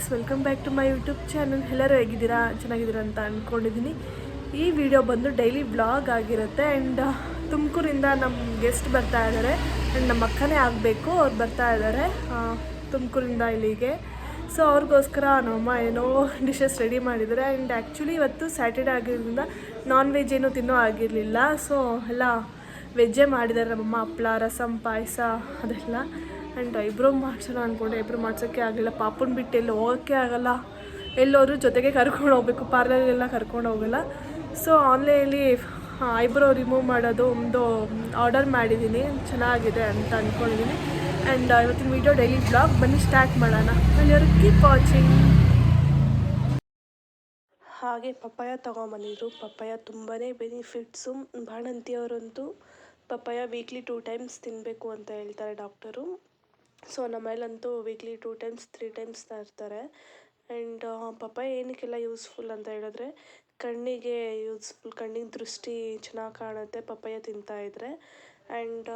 Guys welcome back to my YouTube channel ಎಲ್ಲರೂ ಹೇಗಿದ್ದೀರಾ? ಚೆನ್ನಾಗಿದ್ದೀರಾ ಅಂತ ಅಂದ್ಕೊಂಡಿದ್ದೀನಿ ಈ ವಿಡಿಯೋ ಬಂದು ಡೈಲಿ ಬ್ಲಾಗ್ ಆಗಿರುತ್ತೆ ಆ್ಯಂಡ್ ತುಮಕೂರಿಂದ ನಮ್ಮ ಗೆಸ್ಟ್ ಬರ್ತಾ ಇದ್ದಾರೆ. ಆ್ಯಂಡ್ ನಮ್ಮ ಅಕ್ಕನೇ ಆಗಬೇಕು, ಅವ್ರು ಬರ್ತಾ ಇದ್ದಾರೆ ತುಮಕೂರಿಂದ ಇಲ್ಲಿಗೆ. ಸೊ ಅವ್ರಿಗೋಸ್ಕರ ನಮ್ಮಮ್ಮ ಏನೋ ಡಿಶಸ್ ರೆಡಿ ಮಾಡಿದ್ದಾರೆ. ಆ್ಯಂಡ್ ಆ್ಯಕ್ಚುಲಿ ಇವತ್ತು ಸ್ಯಾಟರ್ಡೇ ಆಗಿರೋದ್ರಿಂದ ನಾನ್ ವೆಜ್ ಏನೂ ತಿನ್ನೋ ಆಗಿರಲಿಲ್ಲ. ಸೊ ಎಲ್ಲ ವೆಜ್ಜೇ ಮಾಡಿದ್ದಾರೆ. ನಮ್ಮಮ್ಮ ಹಪ್ಳ ರಸಂ, ಪಾಯಸ, ಅದೆಲ್ಲ. ಆ್ಯಂಡ್ ಐಬ್ರೋ ಮಾಡ್ಸೋಣ ಅಂದ್ಕೊಂಡೆ ಐಬ್ರೋ ಮಾಡ್ಸೋಕ್ಕೆ ಆಗಲಿಲ್ಲ. ಪಾಪನ ಬಿಟ್ಟು ಎಲ್ಲಿ ಹೋಗೋಕ್ಕೆ ಆಗಲ್ಲ. ಎಲ್ಲೋರು ಜೊತೆಗೆ ಕರ್ಕೊಂಡು ಹೋಗ್ಬೇಕು. ಪಾರ್ಲರ್ಗೆಲ್ಲ ಕರ್ಕೊಂಡು ಹೋಗಲ್ಲ. ಸೊ ಆನ್ಲೈನಲ್ಲಿ ಐಬ್ರೋ ರಿಮೂವ್ ಮಾಡೋದು ಒಂದು ಆರ್ಡರ್ ಮಾಡಿದ್ದೀನಿ. ಚೆನ್ನಾಗಿದೆ ಅಂತ ಅಂದ್ಕೊಂಡಿದ್ದೀನಿ ಆ್ಯಂಡ್ ಇವತ್ತಿನ ವೀಡಿಯೋ ಡೈಲಿ ಬ್ಲಾಗ್ ಬನ್ನಿ ಸ್ಟಾರ್ಟ್ ಮಾಡೋಣ. ಅಲ್ಲಿವರೆಗೆ ಕೀಪ್ ವಾಚಿಂಗ್ ಹಾಗೆ ಪಪ್ಪಾಯ ತೊಗೊಂಬಂದಿದ್ರು. ಪಪ್ಪಾಯ ತುಂಬಾ ಬೆನಿಫಿಟ್ಸು ಬಾಣಂತಿಯವರಂತೂ ಪಪ್ಪಾಯ ವೀಕ್ಲಿ ಟೂ ಟೈಮ್ಸ್ ತಿನ್ನಬೇಕು ಅಂತ ಹೇಳ್ತಾರೆ doctor. So ನಮ್ಮನೇಲಂತೂ weekly two times three times ತರ್ತಾರೆ ಆ್ಯಂಡ್ ಪಪ್ಪಾಯ ಏನಕ್ಕೆಲ್ಲ ಯೂಸ್ಫುಲ್ ಅಂತ ಹೇಳಿದ್ರೆ, ಕಣ್ಣಿಗೆ ಯೂಸ್ಫುಲ್ ಕಣ್ಣಿನ ದೃಷ್ಟಿ ಚೆನ್ನಾಗಿ ಕಾಣುತ್ತೆ, ಪಪ್ಪಾಯ ತಿಂತಾ ಇದ್ದರೆ ಆ್ಯಂಡ್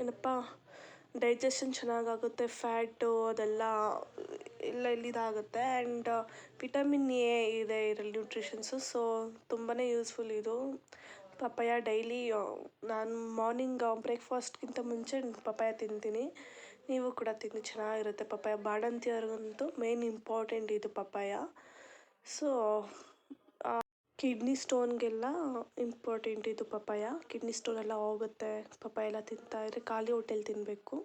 ಏನಪ್ಪ ಡೈಜೆಷನ್ ಚೆನ್ನಾಗಾಗುತ್ತೆ ಫ್ಯಾಟು ಅದೆಲ್ಲ ಎಲ್ಲ ಇಲ್ಲಿದಾಗುತ್ತೆ. ಆ್ಯಂಡ್ ವಿಟಮಿನ್ ಎ ಇದೆ ಇದರಲ್ಲಿ ನ್ಯೂಟ್ರಿಷನ್ಸು ಸೊ ತುಂಬಾ ಯೂಸ್ಫುಲ್ ಇದು. ಪಪ್ಪಾಯ ಡೈಲಿ ನಾನು ಮಾರ್ನಿಂಗ್ ಬ್ರೇಕ್ಫಾಸ್ಟ್ಗಿಂತ ಮುಂಚೆ ಪಪ್ಪಾಯ ತಿಂತೀನಿ. ನೀವು ಕೂಡ ತಿನ್ನಿ, ಚೆನ್ನಾಗಿರುತ್ತೆ ಪಪ್ಪಾಯ. ಬಾಣಂತಿಯವ್ರಿಗಂತೂ ಮೇನ್ ಇಂಪಾರ್ಟೆಂಟ್ ಇದು ಪಪ್ಪಾಯ. ಸೊ ಕಿಡ್ನಿ ಸ್ಟೋನ್ಗೆಲ್ಲ ಇಂಪಾರ್ಟೆಂಟ್ ಇದು ಪಪ್ಪಾಯ. ಕಿಡ್ನಿ ಸ್ಟೋನ್ ಎಲ್ಲ ಹೋಗುತ್ತೆ. ಪಪ್ಪಾಯ ಎಲ್ಲ ತಿಂತಾಯಿದ್ರೆ ಖಾಲಿ ಹೊಟ್ಟೆಲಿ ತಿನ್ನಬೇಕು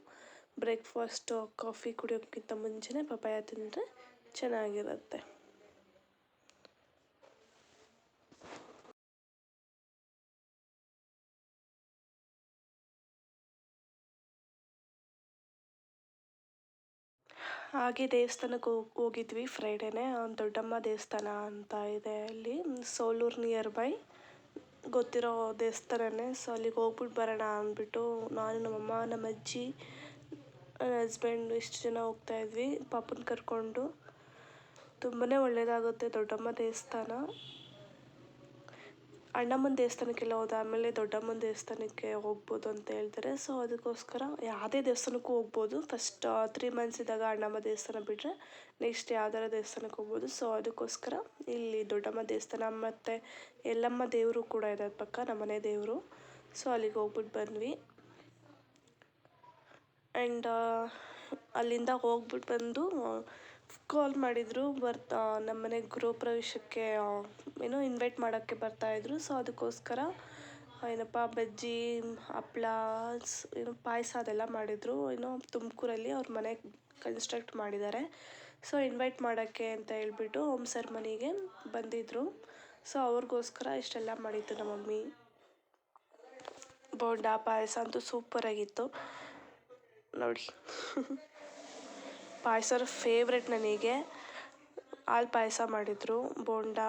ಬ್ರೇಕ್ಫಾಸ್ಟು ಕಾಫಿ ಕುಡಿಯೋಕ್ಕಿಂತ ಮುಂಚೆನೇ ಪಪ್ಪಾಯ ತಿಂದರೆ ಚೆನ್ನಾಗಿರುತ್ತೆ. ಹಾಗೆ ದೇವಸ್ಥಾನಕ್ಕೆ ಹೋಗಿ, ಹೋಗಿದ್ವಿ ಫ್ರೈಡೇನೆ. ದೊಡ್ಡಮ್ಮ ದೇವಸ್ಥಾನ ಅಂತ ಇದೆ ಅಲ್ಲಿ. ಸೋಲೂರು ನಿಯರ್ ಬೈ ಗೊತ್ತಿರೋ ದೇವಸ್ಥಾನನೇ. ಸೊ ಅಲ್ಲಿಗೆ ಹೋಗ್ಬಿಟ್ಟು ಬರೋಣ ಅಂದ್ಬಿಟ್ಟು ನಾನು, ನಮ್ಮಮ್ಮ ನಮ್ಮ ಅಜ್ಜಿ ನನ್ನ ಹಸ್ಬೆಂಡ್ ಇಷ್ಟು ಜನ ಹೋಗ್ತಾ ಇದ್ವಿ. ಪಾಪನ ಕರ್ಕೊಂಡು. ತುಂಬಾ ಒಳ್ಳೆಯದಾಗುತ್ತೆ ದೊಡ್ಡಮ್ಮ ದೇವಸ್ಥಾನ. ಅಣ್ಣಮ್ಮನ ದೇವಸ್ಥಾನಕ್ಕೆಲ್ಲ ಹೋದ ಆಮೇಲೆ ದೊಡ್ಡಮ್ಮನ ದೇವಸ್ಥಾನಕ್ಕೆ ಹೋಗ್ಬೋದು ಅಂತ ಹೇಳ್ತಾರೆ. ಸೊ ಅದಕ್ಕೋಸ್ಕರ ಯಾವುದೇ ದೇವಸ್ಥಾನಕ್ಕೂ ಹೋಗ್ಬೋದು. ಫಸ್ಟ್ ತ್ರೀ ಮಂತ್ಸ್ ಇದ್ದಾಗ ಅಣ್ಣಮ್ಮ ದೇವಸ್ಥಾನ ಬಿಟ್ಟರೆ ನೆಕ್ಸ್ಟ್ ಯಾವ್ದಾರ ದೇವಸ್ಥಾನಕ್ಕೆ ಹೋಗ್ಬೋದು. ಸೊ ಅದಕ್ಕೋಸ್ಕರ ಇಲ್ಲಿ ದೊಡ್ಡಮ್ಮ ದೇವಸ್ಥಾನ ಮತ್ತು ಎಲ್ಲಮ್ಮ ದೇವರು ಕೂಡ ಇದೆ ಅದ್ ಪಕ್ಕ ನಮ್ಮನೆ ದೇವರು. ಸೊ ಅಲ್ಲಿಗೆ ಹೋಗ್ಬಿಟ್ಟು ಬಂದ್ವಿ. ಆ್ಯಂಡ್ ಅಲ್ಲಿಂದ ಹೋಗ್ಬಿಟ್ಟು ಬಂದು ಕಾಲ್ ಮಾಡಿದರು, ಬರ್ತಾ ನಮ್ಮನೆ ಗೃಹ ಪ್ರವೇಶಕ್ಕೆ ಏನೋ ಇನ್ವೈಟ್ ಮಾಡೋಕ್ಕೆ ಬರ್ತಾಯಿದ್ರು ಸೊ ಅದಕ್ಕೋಸ್ಕರ ಏನಪ್ಪ, ಬಜ್ಜಿ, ಹಪ್ಳ ಏನು ಪಾಯಸ ಅದೆಲ್ಲ ಮಾಡಿದರು. ಏನೋ ತುಮಕೂರಲ್ಲಿ ಅವ್ರ ಮನೆ ಕನ್ಸ್ಟ್ರಕ್ಟ್ ಮಾಡಿದ್ದಾರೆ. ಸೊ ಇನ್ವೈಟ್ ಮಾಡೋಕ್ಕೆ ಅಂತ ಹೇಳ್ಬಿಟ್ಟು ಹೋಮ್ ಸೆರ್ಮನಿಗೆ ಬಂದಿದ್ದರು ಸೊ ಅವ್ರಿಗೋಸ್ಕರ ಇಷ್ಟೆಲ್ಲ ಮಾಡಿತ್ತು ನಮ್ಮ ಮಮ್ಮಿ. ಬೋಂಡ ಪಾಯಸ ಅಂತೂ ಸೂಪರಾಗಿತ್ತು ನೋಡಿ. ಪಾಯಸ ಫೇವ್ರೆಟ್ ನನಗೆ ಹಾಲು ಪಾಯಸ ಮಾಡಿದರು. ಬೋಂಡ,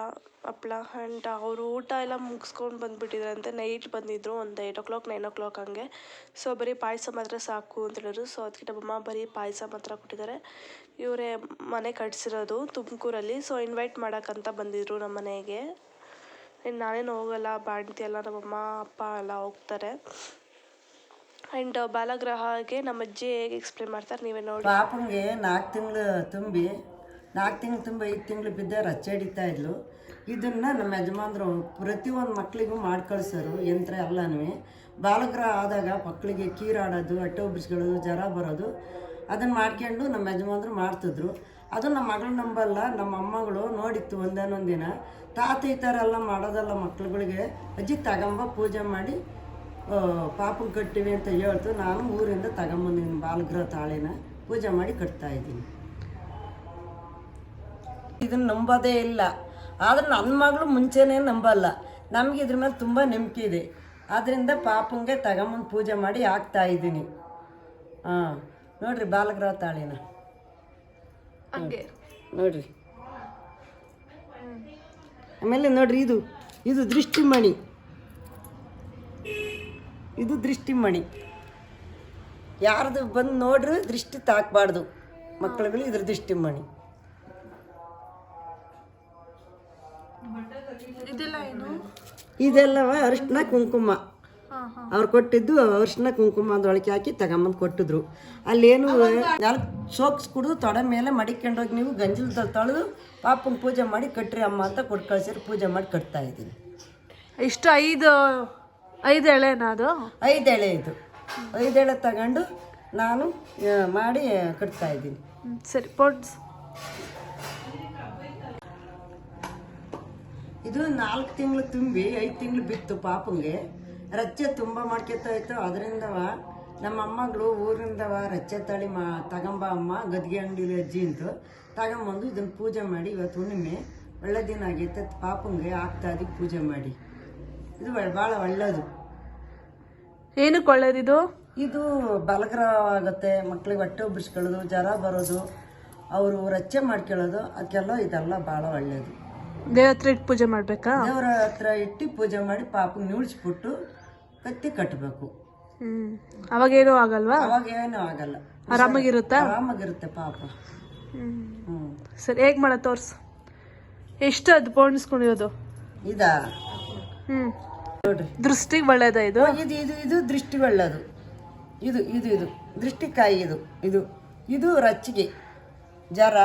ಹಪ್ಳ ಆ್ಯಂಡ್ ಅವರು ಊಟ ಎಲ್ಲ ಮುಗಿಸ್ಕೊಂಡು ಬಂದುಬಿಟ್ಟಿದ್ರಂತೆ. ನೈಟ್ ಬಂದಿದ್ದರು ಒಂದು eight o'clock nine o'clock ಹಂಗೆ. ಸೊ ಬರೀ ಪಾಯಸ ಮಾತ್ರ ಸಾಕು ಅಂತ ಹೇಳಿದ್ರು. ಸೊ ಅದಕ್ಕೆ ನಮ್ಮಮ್ಮ ಬರೀ ಪಾಯಸ ಮಾತ್ರ ಕೊಟ್ಟಿದ್ದಾರೆ. ಇವರೇ ಮನೆ ಕಟ್ಸಿರೋದು ತುಮಕೂರಲ್ಲಿ. ಸೊ ಇನ್ವೈಟ್ ಮಾಡೋಕ್ಕಂತ ಬಂದಿದ್ದರು ನಮ್ಮ ಮನೆಗೆ. ನಾನೇನು ಹೋಗಲ್ಲ, ಬಾಣ್ತಿ ಎಲ್ಲ ನಮ್ಮಮ್ಮ ಅಪ್ಪ ಎಲ್ಲ ಹೋಗ್ತಾರೆ. ಆ್ಯಂಡ್ ಬಾಲಗ್ರಹಗೆ ನಮ್ಮ ಅಜ್ಜಿ ಹೇಗೆ ಎಕ್ಸ್ಪ್ಲೇನ್ ಮಾಡ್ತಾರೆ ನೀವೇ ನೋಡಿ. ಪಾಪಂಗೆ ನಾಲ್ಕು ತಿಂಗಳು ತುಂಬಿ, ನಾಲ್ಕು ತಿಂಗಳು ತುಂಬ ಐದು ತಿಂಗಳು ಬಿದ್ದ ರಚ್ಚೆ ಹಿಡಿತಾ ಇದ್ಲು. ಇದನ್ನು ನಮ್ಮ ಯಜಮಾನ್ರು ಪ್ರತಿಯೊಂದು ಮಕ್ಕಳಿಗೂ ಮಾಡಿ ಯಂತ್ರ ಎಲ್ಲನೂ ಬಾಲಗ್ರಹ ಆದಾಗ ಮಕ್ಕಳಿಗೆ ಕೀರಾಡೋದು ಅಟ್ಟೋ ಉಬ್ರಿಸ್ಕೊಳ್ಳೋದು ಜ್ವರ ಬರೋದು ಅದನ್ನು ಮಾಡ್ಕೊಂಡು ನಮ್ಮ ಯಜಮಾನ್ರು ಮಾಡ್ತಿದ್ರು. ಅದು ನಮ್ಮ ಮಗಳು ನಂಬಲ್ಲ, ನಮ್ಮ ಅಮ್ಮಗಳು ನೋಡಿತ್ತು ಒಂದೇನೊಂದಿನ ದಿನ ತಾತ ಈ ಥರ ಎಲ್ಲ ಮಾಡೋದಲ್ಲ ಮಕ್ಳುಗಳಿಗೆ ಅಜ್ಜಿ ತಗೊಂಬ ಪೂಜೆ ಮಾಡಿ ಪಾಪನ ಕಟ್ಟಿವಿ ಅಂತ ಹೇಳ್ತು. ನಾನು ಊರಿಂದ ತಗೊಂಬಂದಿದ್ದೀನಿ ಬಾಲಗೃಹ ತಾಳಿನ. ಪೂಜೆ ಮಾಡಿ ಕಟ್ತಾ ಇದ್ದೀನಿ. ಇದನ್ನು ನಂಬೋದೇ ಇಲ್ಲ. ಆದ್ರೆ ನನ್ನ ಮಗಳು ಮುಂಚೆನೇ ನಂಬಲ್ಲ. ನಮ್ಗೆ ಇದ್ರ ಮೇಲೆ ತುಂಬ ನಂಬಿಕೆ ಇದೆ. ಆದ್ದರಿಂದ ಪಾಪಂಗೆ ತಗೊಂಬಂದು ಪೂಜೆ ಮಾಡಿ ಹಾಕ್ತಾ ಇದ್ದೀನಿ. ಹಾಂ ನೋಡ್ರಿ ಬಾಲಗೃಹ ತಾಳಿನ. ಹಾಗೆ. ನೋಡ್ರಿ. ಆಮೇಲೆ ನೋಡ್ರಿ ಇದು. ಇದು ದೃಷ್ಟಿಮಣಿ. ಇದು ದೃಷ್ಟಿಮಣಿ. ಯಾರದು ಬಂದು ನೋಡ್ರಿ ದೃಷ್ಟಿ ತಾಕಬಾರ್ದು. ಮಕ್ಕಳುಗಳು ಇದ್ರ ದೃಷ್ಟಿಮಣಿ. ಇದೆಲ್ಲ ಇದೆಲ್ಲವ ಅರಿಶಿನ ಕುಂಕುಮ. ಅವ್ರು ಕೊಟ್ಟಿದ್ದು ಅರಿಶಿನ ಕುಂಕುಮ ಅದೊಳಗೆ ಹಾಕಿ ತಗೊಂಬಂದು ಕೊಟ್ಟಿದ್ರು. ಅಲ್ಲೇನು ನಾಲ್ಕು ಸೋಕ್ಸ್ ಕುಡಿದು ತೊಡೆ ಮೇಲೆ ಮಡಿಕೊಂಡೋಗಿ ನೀವು ಗಂಜಲ ತೊಳೆದು ಪಾಪನ ಪೂಜೆ ಮಾಡಿ ಕಟ್ಟ್ರಿ ಅಮ್ಮ ಅಂತ ಕೊಟ್ಟು ಕಳ್ಸಿರಿ ಪೂಜೆ ಮಾಡಿ ಕಟ್ತಾ ಇದ್ದೀನಿ. ಇಷ್ಟು ಐದು ಐದು ಎಳೆನಾ ಅದು ಐದು ಎಳೆ ಇದು. ಐದು ಎಳೆ ತಗೊಂಡು ನಾನು ಆ, ಮಾಡಿ ಕಟ್ತಾ ಇದ್ದೀನಿ. ಹ್ಮ್, ಸರಿ ಪೊಡ್ಸ್ ಇದು ನಾಲ್ಕು ತಿಂಗಳು ತುಂಬಿ ಐದು ತಿಂಗಳು ಬಿತ್ತು ಪಾಪಂಗೆ. ರಚ್ಚೆ ತುಂಬ ಮಾಡ್ಕೊತಾ ಇತ್ತು ಅದರಿಂದವ ನಮ್ಮ ಅಮ್ಮಗಳು ಊರಿಂದವ ರಚ್ಚೆ ತಳಿ ಮಾ ತಗೊಂಬ ಅಮ್ಮ ಗದ್ಗೆ ಅಂಗಡಿಲಿ ಅಜ್ಜಿ ಅಂತು. ತಗೊಂಬಂದು ಇದನ್ನು ಪೂಜೆ ಮಾಡಿ ಇವತ್ತು ಹುಣ್ಣಿಮೆ. ಒಳ್ಳೆ ದಿನ ಆಗೈತೆ. ಪಾಪಂಗೆ ಆಗ್ತಾ ಇದೀವಿ ಪೂಜೆ ಮಾಡಿ. ಇದು ಭಾಳ ಒಳ್ಳೇದು. ಏನಕ್ಕೆ ಒಳ್ಳೇದಿದು ಇದು ಬಲಗ್ರ ಆಗುತ್ತೆ ಮಕ್ಳಿಗೆ ಹೊಟ್ಟೆ ಉಬ್ಬಿಸ್ಕೊಳ್ಳೋದು ಜ್ವರ ಬರೋದು ಅವರು ರಚ್ಚೆ ಮಾಡ್ಕೊಳ್ಳೋದು ಅದಕ್ಕೆಲ್ಲ ಇದೆಲ್ಲ ಭಾಳ ಒಳ್ಳೆಯದು ದೇವ್ರ ಹತ್ರ ಇಟ್ಟು ಪೂಜೆ ಮಾಡಬೇಕಾ? ದೇವ್ರ ಹತ್ರ ಇಟ್ಟು ಪೂಜೆ ಮಾಡಿ ಪಾಪ ನಿಲ್ಸ್ಬಿಟ್ಟು ಕತ್ತಿ ಕಟ್ಟಬೇಕು ಹ್ಮ್. ಅವಾಗೇನೂ ಆಗಲ್ವಾ? ಅವಾಗ ಏನೂ ಆಗಲ್ಲ. ಆರಾಮಾಗಿರುತ್ತೆ? ಆರಾಮಾಗಿರುತ್ತೆ ಪಾಪ. ಹ್ಮ್. ಹ್ಮ್. ಸರಿ ಹೇಗ್ ಮಾಡ ತೋರ್ಸ್. ಎಷ್ಟು ಅದು ಪೋಣಿಸ್ಕೊಂಡಿರೋದು ಇದಾ? ಹ್ಮ್. ನೋಡ್ರಿ ದೃಷ್ಟಿಗೆ ಒಳ್ಳೇದ ಇದು ಇದು ಇದು ಇದು ದೃಷ್ಟಿ ಒಳ್ಳೇದು ಇದು ಇದು ಇದು. ದೃಷ್ಟಿಕಾಯಿ ಇದು ಇದು. ಇದು ರಚ್ಚಿಗೆ. ಜರ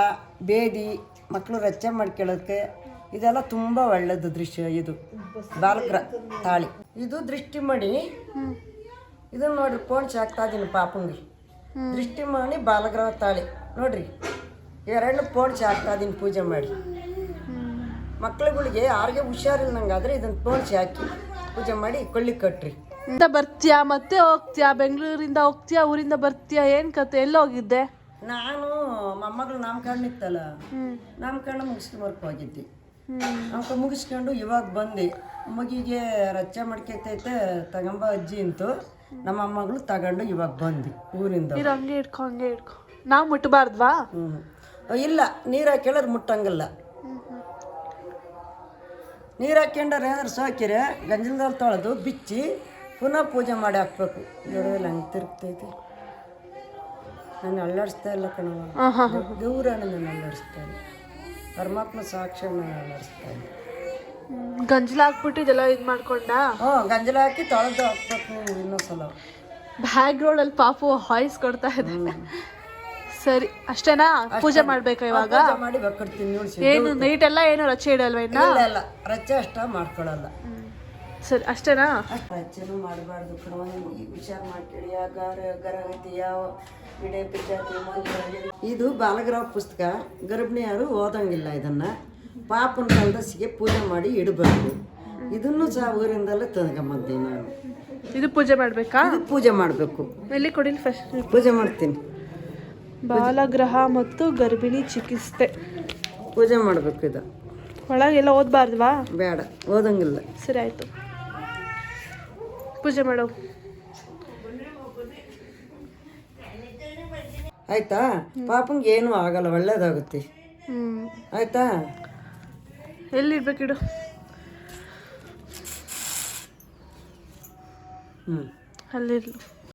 ಬೇದಿ ಮಕ್ಕಳು ರಚ್ಚೆ ಮಾಡ್ಕೊಳ್ಳೋಕ್ಕೆ ಇದೆಲ್ಲ ತುಂಬ ಒಳ್ಳೆಯದು ದೃಶ್ಯ ಇದು. ಬಾಲಕರ ತಾಳಿ. ಇದು ದೃಷ್ಟಿ ಮಾಡಿ. ಇದನ್ನ ನೋಡ್ರಿ ಪೋಣ ಹಾಕ್ತಾ ಇದೀನಿ ಪಾಪಂಗೆ. ದೃಷ್ಟಿ ಮಾಡಿ ಬಾಲಗ್ರಹ ತಾಳಿ. ನೋಡ್ರಿ ಎರಡು ಪೋಣ ಹಾಕ್ತಾ ಇದೀನಿ ಪೂಜೆ ಮಾಡಿ. ಮಕ್ಳುಗಳಿಗೆ ಯಾರಿಗೆ ಹುಷಾರಿಲ್ದಂಗಾದ್ರೆ ಇದನ್ನ ತೋರಿಸಿ ಹಾಕಿ. ಪೂಜೆ ಮಾಡಿ ಕೊಳ್ಳಿ ಕಟ್ರಿ. ಇಂದ ಬರ್ತೀಯಾ ಮತ್ತೆ ಹೋಗ್ತೀಯಾ? ಬೆಂಗಳೂರಿಂದ ಹೋಗ್ತೀಯಾ? ಊರಿಂದ ಬರ್ತೀಯಾ? ಏನ್ ಕತೆ? ಎಲ್ಲ ಹೋಗಿದ್ದೆ? ನಾನು ಮೊಮ್ಮಗಳು ನಾಮಕರಣ ಇತ್ತಲ್ಲ ಹ್ಮ್ ಮುಗಿಸ್ಕೊಂಡು ಮುಗಿಸ್ಕೊಂಬರ್ಕ್ ಹೋಗಿದ್ದೆ. ನಾಮಕ ಮುಗಿಸ್ಕೊಂಡು ಇವಾಗ ಬಂದೆ. ಮಗಿಗೆ ರಚ್ಚೆ ಮಾಡ್ಕೈತೈತೆ ತಗೊಂಬ ಅಜ್ಜಿ ಅಂತು. ನಮ್ಮ ಅಮ್ಮಗಳು ತಗೊಂಡು ಇವಾಗ ಬಂದು ಊರಿಂದ. ನೀರು ಹಂಗೆ ಇಟ್ಕೊ ಹಂಗೆ ಇಟ್ಕೊ. ನಾವು ಮುಟ್ಟಬಾರ್ದ್ವಾ ಹ್ಞೂ ಇಲ್ಲ ನೀರು ಹಾಕ್ಯಳರ್ ಮುಟ್ಟಂಗಿಲ್ಲ. ನೀರು ಹಾಕ್ಯಂಡ್ರೆ ಏನಾದ್ರು ಸೋಕಿರೆ ಗಂಜಲದಲ್ಲಿ ತೊಳೆದು ಬಿಚ್ಚಿ ಪುನಃ ಪೂಜೆ ಮಾಡಿ ಹಾಕ್ಬೇಕು. ಜೋಡವೆಲ್ಲ ಹಂಗೆ ತಿರುಗ್ತೈತಿ. ನಾನು ಅಲ್ಲಾಡಿಸ್ತಾ ಇಲ್ಲ ಕಣವ ದೂರ ನಾನು ಅಲ್ಲಾಡಿಸ್ತಾ ಇಲ್ಲ. ಪರಮಾತ್ಮ ಸಾಕ್ಷಿ ನಾನು ಅಲ್ಲಾಡಿಸ್ತಾ ಇಲ್ಲ. ಗಂಜಲ ಹಾಕ್ಬಿಟ್ಟು ಇದೆಲ್ಲ ಇದು ಮಾಡ್ಕೊಂಡ? ಹ್ಞೂ ಗಂಜಲ ಹಾಕಿ ತೊಳೆದು ಹಾಕ್ಬೇಕು ಇನ್ನೊಂದ್ಸಲ. ಬ್ಯಾಕ್ ಗ್ರೌಂಡಲ್ಲಿ ಪಾಪು ಹಾಯ್ಸ್ ಕೊಡ್ತಾ ಇದೆ. ಸರಿ ಅಷ್ಟೇನಾ? ಪೂಜೆ ಮಾಡ್ಬೇಕಾ ಇವಾಗ? ಪೂಜೆ ಮಾಡಿ ನೋಡಿ ಏನು ನೈಟ್ ಎಲ್ಲ ಏನು ರಚೆ ಇಡಲ್ವಾ ಇನ್ನ? ಇಲ್ಲ ಇಲ್ಲ ರಚ್ಚೆ ಅಷ್ಟ ಮಾಡ್ಕೊಳಲ್ಲ ಸರಿ ಅಷ್ಟೇನಾ? ಅಷ್ಟು. ರಚ್ಚೆನೂ ಮಾಡಬಾರ್ದು ಕಣವ ವಿಚಾರ ಮಾಡ್ಕೊಳ್ಳಿ. ಗರಗತಿ ಯಾವ ಗಿಡ ಪಿಜಾತಿ ಇದು ಬಾಲಗ್ರಹ ಪುಸ್ತಕ. ಗರ್ಭಿಣಿಯರು ಓದಂಗಿಲ್ಲ ಇದನ್ನ. ಪಾಪನ ಕಂದಸಿಗೆ ಪೂಜೆ ಮಾಡಿ ಇಡಬೇಕು. ಇದನ್ನು ಸಹ ಊರಿಂದಲೇ ತಂದ್ಕೊಂಬಂದೆ ನಾನು. ಇದು ಪೂಜೆ ಮಾಡ್ಬೇಕಾ? ಇದು ಪೂಜೆ ಮಾಡಬೇಕು. ಎಲ್ಲಿ ಕೊಡಿಲಿ ಫಸ್ಟ್ ಪೂಜೆ ಮಾಡ್ತೀನಿ. ಬಾಲಗ್ರಹ ಮತ್ತು ಗರ್ಭಿಣಿ ಚಿಕಿತ್ಸೆ. ಪೂಜೆ ಮಾಡಬೇಕು ಇದು. ಒಳಗೆಲ್ಲ ಓದ್ಬಾರ್ದ್ವಾ? ಬೇಡ ಓದಂಗಿಲ್ಲ. ಸರಿ ಆಯ್ತು. ಪೂಜೆ ಮಾಡೋ. ಆಯ್ತಾ? ಪಾಪಂಗೆ ಏನು ಆಗಲ್ಲ ಒಳ್ಳೇದಾಗುತ್ತೆ. ಹ್ಮ್. ಆಯ್ತಾ? ಎಲ್ಲಿರ್ಬೇಕಿಡು? ಹ್ಞೂ ಅಲ್ಲಿರ್ಲು.